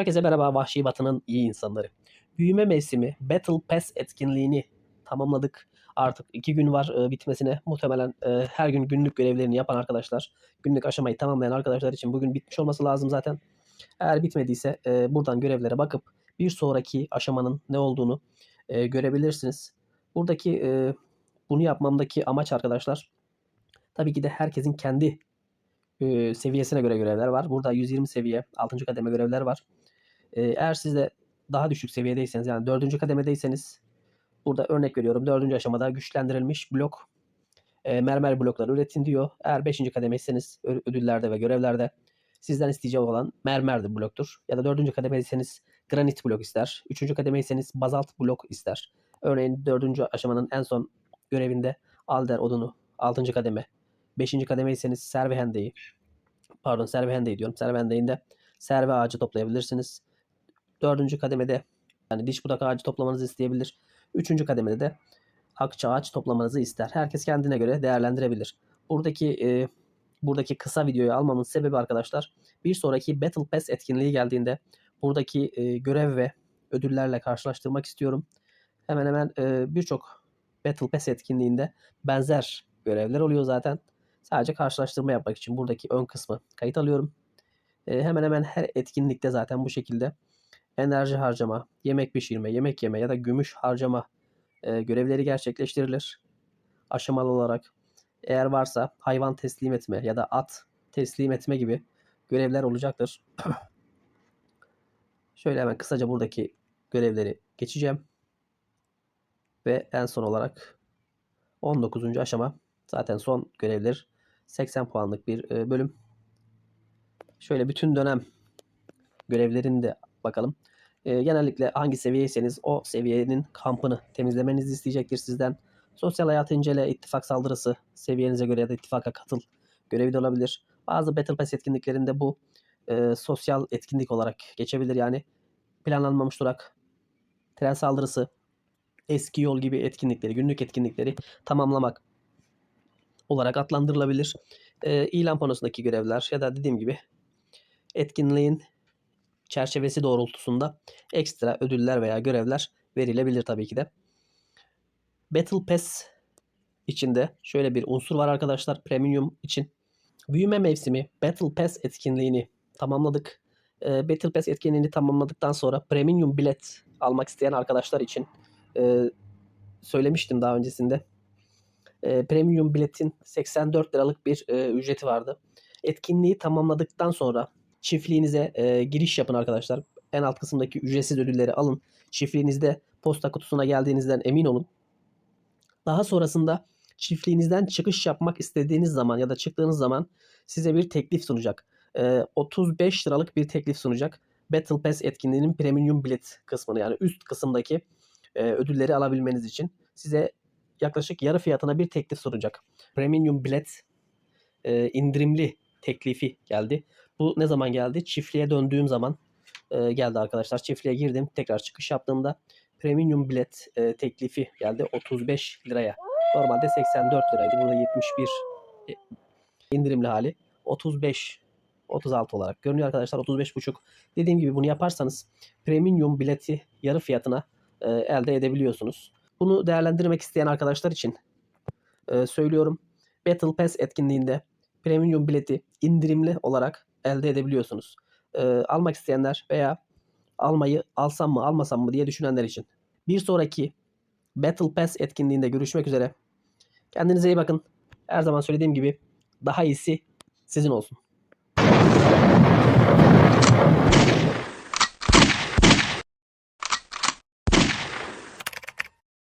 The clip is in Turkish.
Herkese merhaba Vahşi Batı'nın iyi insanları. Büyüme mevsimi Battle Pass etkinliğini tamamladık. Artık iki gün var e, bitmesine. Muhtemelen e, her gün günlük görevlerini yapan arkadaşlar, günlük aşamayı tamamlayan arkadaşlar için bugün bitmiş olması lazım zaten. Eğer bitmediyse e, buradan görevlere bakıp bir sonraki aşamanın ne olduğunu e, görebilirsiniz. Buradaki e, bunu yapmamdaki amaç arkadaşlar tabii ki de herkesin kendi e, seviyesine göre görevler var. Burada 120 seviye 6. kademe görevler var. E, eğer siz de daha düşük seviyedeyseniz yani 4. kademedeyseniz burada örnek veriyorum 4. aşamada güçlendirilmiş blok e, mermer blokları üretin diyor. Eğer 5. kademeyseniz ödüllerde ve görevlerde sizden isteyeceği olan mermer bloktur. Ya da 4. kademeyseniz granit blok ister. 3. kademeyseniz bazalt blok ister. Örneğin 4. aşamanın en son görevinde alder odunu 6. kademe 5. kademeyseniz servehendeyi pardon servehendeyi diyorum. Servehendeyi'nde serve ağacı toplayabilirsiniz. 4. kademede yani diş budak ağacı toplamanızı isteyebilir. 3. kademede de akça ağaç toplamanızı ister. Herkes kendine göre değerlendirebilir. Buradaki e, buradaki kısa videoyu almamın sebebi arkadaşlar bir sonraki Battle Pass etkinliği geldiğinde buradaki e, görev ve ödüllerle karşılaştırmak istiyorum. Hemen hemen e, birçok Battle Pass etkinliğinde benzer görevler oluyor zaten. Sadece karşılaştırma yapmak için buradaki ön kısmı kayıt alıyorum. E, hemen hemen her etkinlikte zaten bu şekilde enerji harcama, yemek pişirme, yemek yeme ya da gümüş harcama e, görevleri gerçekleştirilir. Aşamalı olarak eğer varsa hayvan teslim etme ya da at teslim etme gibi görevler olacaktır. Şöyle hemen kısaca buradaki görevleri geçeceğim. Ve en son olarak 19. aşama zaten son görevler 80 puanlık bir e, bölüm. Şöyle bütün dönem görevlerini de bakalım. E, genellikle hangi seviyeyseniz o seviyenin kampını temizlemenizi isteyecektir sizden. Sosyal hayatı incele, ittifak saldırısı seviyenize göre ya da ittifaka katıl görevi de olabilir. Bazı Battle Pass etkinliklerinde bu e, sosyal etkinlik olarak geçebilir. Yani planlanmamış durak, tren saldırısı, eski yol gibi etkinlikleri, günlük etkinlikleri tamamlamak olarak adlandırılabilir. E, ilan panosundaki görevler ya da dediğim gibi etkinliğin çerçevesi doğrultusunda ekstra ödüller veya görevler verilebilir tabii ki de. Battle Pass içinde şöyle bir unsur var arkadaşlar premium için. Büyüme mevsimi Battle Pass etkinliğini tamamladık. E, Battle Pass etkinliğini tamamladıktan sonra premium bilet almak isteyen arkadaşlar için e, söylemiştim daha öncesinde. E, premium biletin 84 liralık bir e, ücreti vardı. Etkinliği tamamladıktan sonra çiftliğinize e, giriş yapın arkadaşlar. En alt kısımdaki ücretsiz ödülleri alın. Çiftliğinizde posta kutusuna geldiğinizden emin olun. Daha sonrasında çiftliğinizden çıkış yapmak istediğiniz zaman ya da çıktığınız zaman size bir teklif sunacak. E, 35 liralık bir teklif sunacak. Battle Pass etkinliğinin premium bilet kısmını yani üst kısımdaki e, ödülleri alabilmeniz için size yaklaşık yarı fiyatına bir teklif sunacak. Premium bilet e, indirimli teklifi geldi. Bu ne zaman geldi? Çiftliğe döndüğüm zaman e, geldi arkadaşlar. Çiftliğe girdim. Tekrar çıkış yaptığımda premium bilet e, teklifi geldi 35 liraya. Normalde 84 liraydı. Burada 71 e, indirimli hali 35 36 olarak görünüyor arkadaşlar 35,5. Dediğim gibi bunu yaparsanız premium bileti yarı fiyatına e, elde edebiliyorsunuz. Bunu değerlendirmek isteyen arkadaşlar için e, söylüyorum. Battle Pass etkinliğinde premium bileti indirimli olarak elde edebiliyorsunuz. E, almak isteyenler veya almayı alsam mı almasam mı diye düşünenler için. Bir sonraki Battle Pass etkinliğinde görüşmek üzere. Kendinize iyi bakın. Her zaman söylediğim gibi daha iyisi sizin olsun.